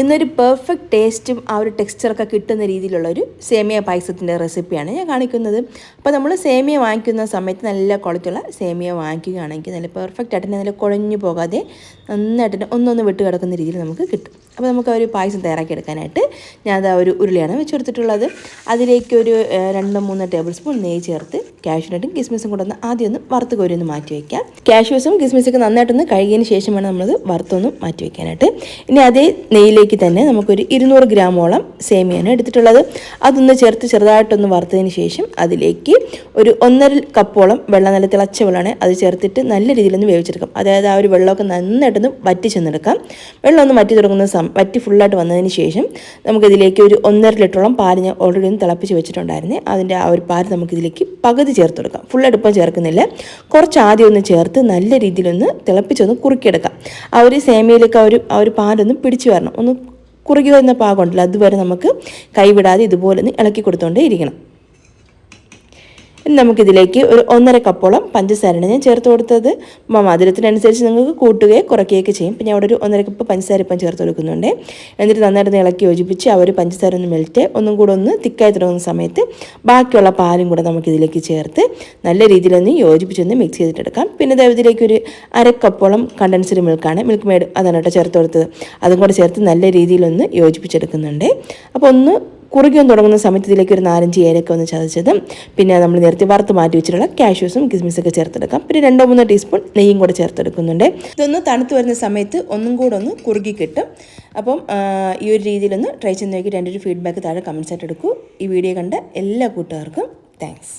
ഇന്നൊരു പെർഫെക്റ്റ് ടേസ്റ്റും ആ ഒരു ടെക്സ്ചറൊക്കെ കിട്ടുന്ന രീതിയിലുള്ള ഒരു സേമിയ പായസത്തിന്റെ റെസിപ്പിയാണ് ഞാൻ കാണിക്കുന്നത്. അപ്പോൾ നമ്മൾ സേമിയ വാങ്ങിക്കുന്ന സമയത്ത് നല്ല ക്വാളിറ്റിയുള്ള സേമിയ വാങ്ങിക്കുകയാണെങ്കിൽ നല്ല പെർഫെക്റ്റ് ആയിട്ട് നല്ല കുഴഞ്ഞു പോകാതെ നന്നായിട്ട് ഒന്നൊന്ന് വിട്ട് കിടക്കുന്ന രീതിയിൽ നമുക്ക് കിട്ടും. അപ്പോൾ നമുക്ക് ആ ഒരു പായസം തയ്യാറാക്കി എടുക്കാനായിട്ട് ഞാൻ അത് ഒരു ഉരുളിയാണ് വെച്ചെടുത്തിട്ടുള്ളത്. അതിലേക്ക് ഒരു രണ്ടോ മൂന്നോ ടേബിൾ സ്പൂൺ നെയ്യ് ചേർത്ത് കാഷ്യൂനട്ടും കിസ്മിസും കൂടെ ഒന്ന് ആദ്യം ഒന്ന് വറുത്ത് കോരി ഒന്ന് മാറ്റി വയ്ക്കാം കാഷ്യൂസും കിസ്മിസൊക്കെ നന്നായിട്ടൊന്ന് കഴുകിയതിന് ശേഷം വേണം നമ്മളത് വറുത്തൊന്ന് മാറ്റി വയ്ക്കാനായിട്ട് ഇനി അതേ നെയ്യിലേക്ക് തന്നെ നമുക്കൊരു ഇരുന്നൂറ് ഗ്രാമോളം സേമിയാണ് എടുത്തിട്ടുള്ളത്. അതൊന്ന് ചേർത്ത് ചെറുതായിട്ടൊന്ന് വറുത്തതിന് ശേഷം അതിലേക്ക് ഒരു ഒന്നര കപ്പോളം വെള്ളം നല്ല തിളച്ച വെള്ളമാണ് അത് ചേർത്തിട്ട് നല്ല രീതിയിലൊന്ന് വേവിച്ചെടുക്കാം. അതായത് ആ ഒരു വെള്ളമൊക്കെ നന്നായിട്ടൊന്ന് വറ്റി ചെന്നെടുക്കാം. വെള്ളം ഒന്ന് വറ്റി തുടങ്ങുന്ന സം വറ്റി ഫുള്ളായിട്ട് വന്നതിന് ശേഷം നമുക്കിതിലേക്ക് ഒരു ഒന്നര ലിറ്ററോളം പാൽ ഞാൻ ഓൾറെഡി ഒന്ന് തിളപ്പിച്ച് വെച്ചിട്ടുണ്ടായിരുന്നു. അതിന്റെ ആ ഒരു പാൽ നമുക്കിതിലേക്ക് പകുതി ചേർത്ത് കൊടുക്കാം ഫുൾ അടുപ്പം ചേർക്കുന്നില്ല. കുറച്ച് ആദ്യം ഒന്ന് ചേർത്ത് നല്ല രീതിയിലൊന്ന് തിളപ്പിച്ചൊന്ന് കുറുക്കിയെടുക്കാം. ആ ഒരു സേമിയയിലേക്ക് ആ ഒരു ആ ഒരു പാലൊന്ന് പിടിച്ചു വരണം. ഒന്ന് കുറുകി വരുന്ന പാകമുണ്ടല്ലോ അതുവരെ നമുക്ക് കൈവിടാതെ ഇതുപോലെ ഒന്ന് ഇളക്കി കൊടുത്തുകൊണ്ടേ ഇരിക്കണം. ഇനി നമുക്കിതിലേക്ക് ഒരു ഒന്നര കപ്പോളം പഞ്ചസാരയാണ് ഞാൻ ചേർത്ത് കൊടുത്തത്. മധുരത്തിനനുസരിച്ച് നിങ്ങൾക്ക് കൂട്ടുകയോ കുറയ്ക്കുകയൊക്കെ ചെയ്യും. പിന്നെ അവിടെ ഒരു ഒന്നര കപ്പ് പഞ്ചസാര ഇപ്പം ചേർത്ത് കൊടുക്കുന്നുണ്ട്. എന്നിട്ട് നന്നായിട്ട് ഇളക്കി യോജിപ്പിച്ച് ആ ഒരു പഞ്ചസാര ഒന്ന് മെൽറ്റ്. ഒന്നും കൂടെ ഒന്ന് തിക്കായി തുടങ്ങുന്ന സമയത്ത് ബാക്കിയുള്ള പാലും കൂടെ നമുക്കിതിലേക്ക് ചേർത്ത് നല്ല രീതിയിലൊന്ന് യോജിപ്പിച്ചൊന്ന് മിക്സ് ചെയ്തിട്ടെടുക്കാം. പിന്നെ ദൈവത്തിലേക്ക് ഒരു അര കപ്പോളം കണ്ടൻസ്ഡ് മിൽക്കാണ് മിൽക്ക് മേഡ് അതാണ് കേട്ടോ ചേർത്ത് കൊടുത്തത്. അതും കൂടെ ചേർത്ത് നല്ല രീതിയിലൊന്ന് യോജിപ്പിച്ചെടുക്കുന്നുണ്ട്. അപ്പോൾ ഒന്ന് കുറുകിയും തുടങ്ങുന്ന സമയത്ത് ഇതിലേക്ക് ഒരു നാലഞ്ച് ഏലക്ക ഒന്ന് ചതച്ചതും. പിന്നെ നമ്മൾ നേരത്തെ വറുത്ത് മാറ്റി വെച്ചിട്ടുള്ള കാഷ്യൂസും കിസ്മിസൊക്കെ ചേർത്തെടുക്കാം. പിന്നെ രണ്ടോ മൂന്നോ ടീസ്പൂൺ നെയ്യും കൂടെ ചേർത്തെടുക്കുന്നുണ്ട്. ഇതൊന്ന് തണുത്ത് വരുന്ന സമയത്ത് ഒന്നും കൂടെ ഒന്ന് കുറുകി കിട്ടും. അപ്പം ഈ ഒരു രീതിയിലൊന്ന് ട്രൈ ചെയ്ത് നോക്കി എന്റെ ഒരു ഫീഡ്ബാക്ക് താഴെ കമൻസ് ആയിട്ട് എടുക്കൂ. ഈ വീഡിയോ കണ്ട എല്ലാ കൂട്ടുകാർക്കും താങ്ക്സ്